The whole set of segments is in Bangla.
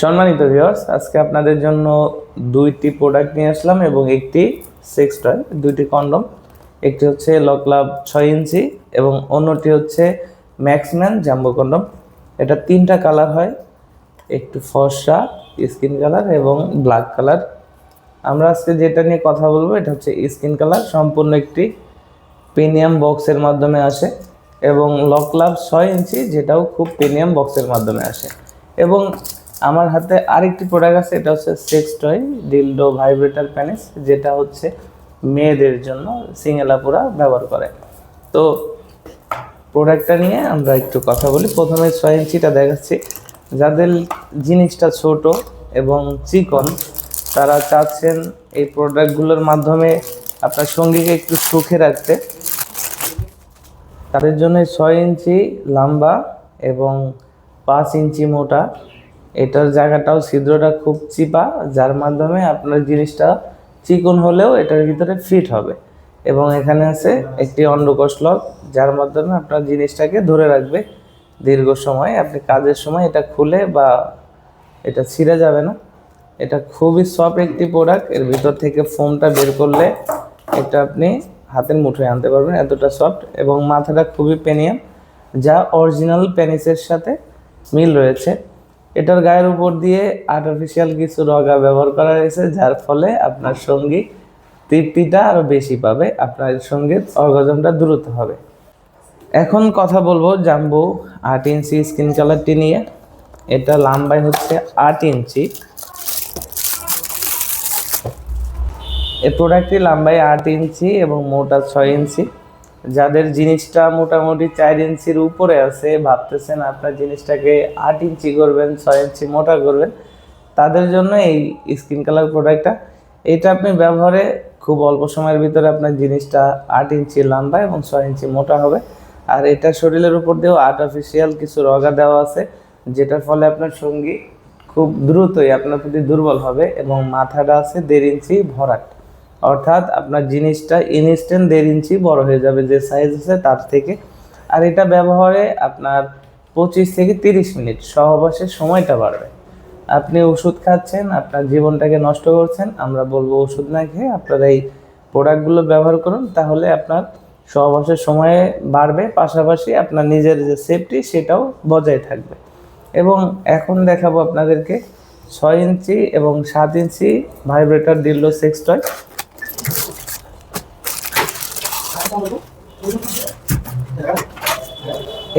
সম্মানিত ভিউয়ার্স আজকে আপনাদের জন্য দুইটি প্রোডাক্ট নিয়ে আসলাম এবং একটি সেক্স টয় দুইটি কন্ডম একটি হচ্ছে লকলাভ ছয় ইঞ্চি এবং অন্যটি হচ্ছে ম্যাক্সম্যান জাম্বো কন্ডম এটা তিনটা কালার হয়, একটু ফর্সা স্কিন কালার এবং ব্ল্যাক কালার আমরা আজকে যেটা নিয়ে কথা বলব, এটা হচ্ছে স্কিন কালার সম্পূর্ণ একটি প্রিমিয়াম বক্সের মাধ্যমে আসে এবং লকলাভ ছয় ইঞ্চি, যেটাও খুব প্রিমিয়াম বক্সের মাধ্যমে আসে। এবং আমার হাতে আরেকটি প্রোডাক্ট আছে, এটা হচ্ছে sex toy dildo vibrator penis যেটা হচ্ছে মেয়েদের জন্য সিঙ্গেলাপুরা ব্যবহার করে। তো প্রোডাক্টটা নিয়ে আমরা একটু কথা বলি। প্রথমে ছয় ইঞ্চিটা দেখাচ্ছি। যাদের জিনিসটা ছোট এবং চিকন, তারা চাচ্ছেন এই প্রোডাক্টগুলোর মাধ্যমে আপনার সঙ্গীকে একটু সুখে রাখতে। তাদের জন্য ছয় ইঞ্চি লম্বা এবং পাঁচ ইঞ্চি মোটা এটার জায়গাটাও ছিদ্রটা খুব চিপা, যার মাধ্যমে আপনার জিনিসটা চিকন হলেও এটার ভিতরে ফিট হবে। এবং এখানে আছে একটি অন্ডকোষ লক, যার মাধ্যমে আপনার জিনিসটাকে ধরে রাখবে। দীর্ঘ সময়, আপনি কাজের সময় এটা খুলে বা এটা ছিঁড়ে যাবে না। এটা খুবই সফট একটি প্রোডাক্টের ভিতর থেকে ফোমটা বের করলে এটা আপনি হাতের মুঠোয় আনতে পারবেন, এতটা সফট এবং মাথাটা খুবই প্যানিয়াম যা অরিজিনাল প্যানিসের সাথে মিল রয়েছে। এটার গায়ের উপর দিয়ে আর্টিফিশিয়াল কিছু রগা ব্যবহার করা হয়েছে, যার ফলে আপনার সঙ্গী তৃপ্তিটা আরও বেশি পাবে, আপনার সঙ্গে অর্গাজমটা দ্রুত হবে। এখন কথা বলব জাম্বু আট ইঞ্চি স্কিন কালারটি নিয়ে। এটা লম্বাই হচ্ছে আট ইঞ্চি এই প্রোডাক্টটি লম্বাই আট ইঞ্চি এবং মোটা ছয় ইঞ্চি যাদের জিনিসটা মোটামুটি চার ইঞ্চির উপরে আছে, ভাবতেছেন আপনার জিনিসটাকে আট ইঞ্চি করবেন, ছয় ইঞ্চি মোটা করবেন, তাদের জন্য এই স্কিন কালার প্রোডাক্টটা এটা আপনি ব্যবহারে খুব অল্প সময়ের ভিতরে আপনার জিনিসটা আট ইঞ্চি লম্বা এবং ছয় ইঞ্চি মোটা হবে। আর এটা শরীরের উপর দিয়েও আর্টিফিশিয়াল কিছু রগা দেওয়া আছে, যেটার ফলে আপনার সঙ্গী খুব দ্রুতই আপনার প্রতি দুর্বল হবে এবং মাথাটা আছে দেড় ইঞ্চি ভরাট। অর্থাৎ আপনার জিনিসটা ইনস্ট্যান্ট দেড় ইঞ্চি বড় হয়ে যাবে, যে সাইজ আছে তার থেকে। আর এটা ব্যবহারে আপনার পঁচিশ থেকে তিরিশ মিনিট সহবাসের সময়টা বাড়বে। আপনি ওষুধ খাচ্ছেন, আপনার জীবনটাকে নষ্ট করছেন, আমরা বলব ওষুধ না খেয়ে আপনারা এই প্রোডাক্টগুলো ব্যবহার করুন, তাহলে আপনার সহবাসের সময়ে বাড়বে, পাশাপাশি আপনার নিজের যে সেফটি সেটাও বজায় থাকবে। এবং এখন দেখাবো আপনাদেরকে ছয় ইঞ্চি এবং সাত inch vibrator dildo sex toy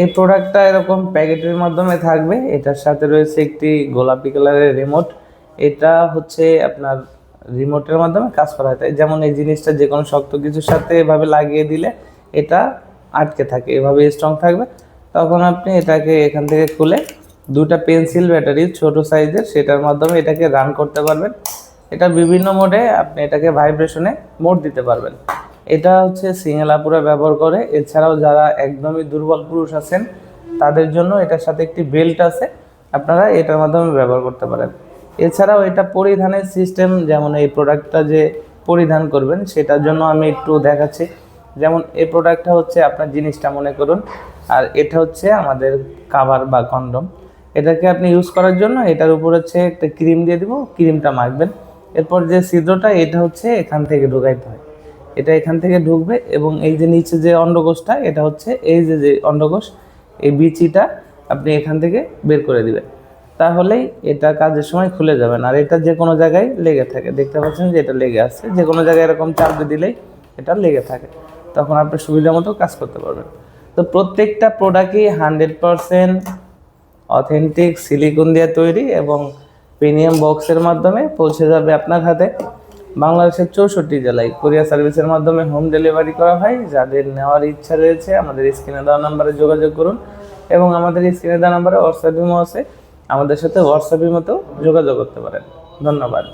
এই প্রোডাক্টটা এরকম প্যাকেটের মাধ্যমে থাকবে। এটার সাথে রয়েছে একটি গোলাপি কালারের রিমোট এটা হচ্ছে আপনার রিমোটের মাধ্যমে কাজ করা হয়। যেমন এই জিনিসটা যে কোনো শক্ত কিছুর সাথে এভাবে লাগিয়ে দিলে এটা আটকে থাকে, এভাবে স্ট্রং থাকবে। তখন আপনি এটাকে এখান থেকে খুলে দুটা পেন্সিল ব্যাটারি ছোট সাইজের সেটার মাধ্যমে এটাকে রান করতে পারবেন। এটা বিভিন্ন মোডে আপনি এটাকে ভাইব্রেশনে মোড দিতে পারবেন। এটা হচ্ছে সিঙ্গেলাপুরা ব্যবহার করে। এছাড়াও যারা একদমই দুর্বল পুরুষ আছেন, তাদের জন্য এটার সাথে একটি বেল্ট আছে। আপনারা এটার মাধ্যমে ব্যবহার করতে পারেন। এছাড়াও এটা পরিধানের সিস্টেম যেমন এই প্রোডাক্টটা যে পরিধান করবেন, সেটার জন্য আমি একটু দেখাচ্ছি। যেমন এই প্রোডাক্টটা হচ্ছে আপনার জিনিসটা মনে করুন, আর এটা হচ্ছে আমাদের কাভার বা কন্ডম এটাকে আপনি ইউজ করার জন্য এটার উপর হচ্ছে একটা ক্রিম দিয়ে দিব ক্রিমটা মাখবেন। এরপর যে ছিদ্রটা, এটা হচ্ছে এখান থেকে ঢুকাইতে হয়। এটা এখান থেকে ঢুকবে এবং এই যে নিচে যে অন্ডকোষটা, এটা হচ্ছে এই যে যে অন্ডকোষ, এই বিচিটা আপনি এখান থেকে বের করে দিবেন। তাহলেই এটা কাজের সময় খুলে যাবেন আর এটা যে কোনো জায়গায় লেগে থাকে। দেখতে পাচ্ছেন যে এটা লেগে আছে। যে কোনো জায়গায় এরকম চাপ দিলেই এটা লেগে থাকে। তখন আপনি সুবিধা মতো কাজ করতে পারবেন। তো প্রত্যেকটা প্রোডাক্টই হান্ড্রেড পারসেন্ট অথেন্টিক সিলিকন দিয়ে তৈরি এবং প্রিমিয়াম বক্সের মাধ্যমে পৌঁছে যাবে আপনার হাতে। বাংলাদেশের চৌষট্টি জেলায় কোরিয়া সার্ভিসের মাধ্যমে হোম ডেলিভারি করা হয়। যাদের নেওয়ার ইচ্ছা রয়েছে, আমাদের স্ক্রিনে দেওয়া নাম্বারে যোগাযোগ করুন এবং আমাদের স্ক্রিনে দেওয়া নাম্বারে হোয়াটসঅ্যাপ ইমো আছে। আমাদের সাথে হোয়াটসঅ্যাপ ইমোতেও যোগাযোগ করতে পারেন। ধন্যবাদ।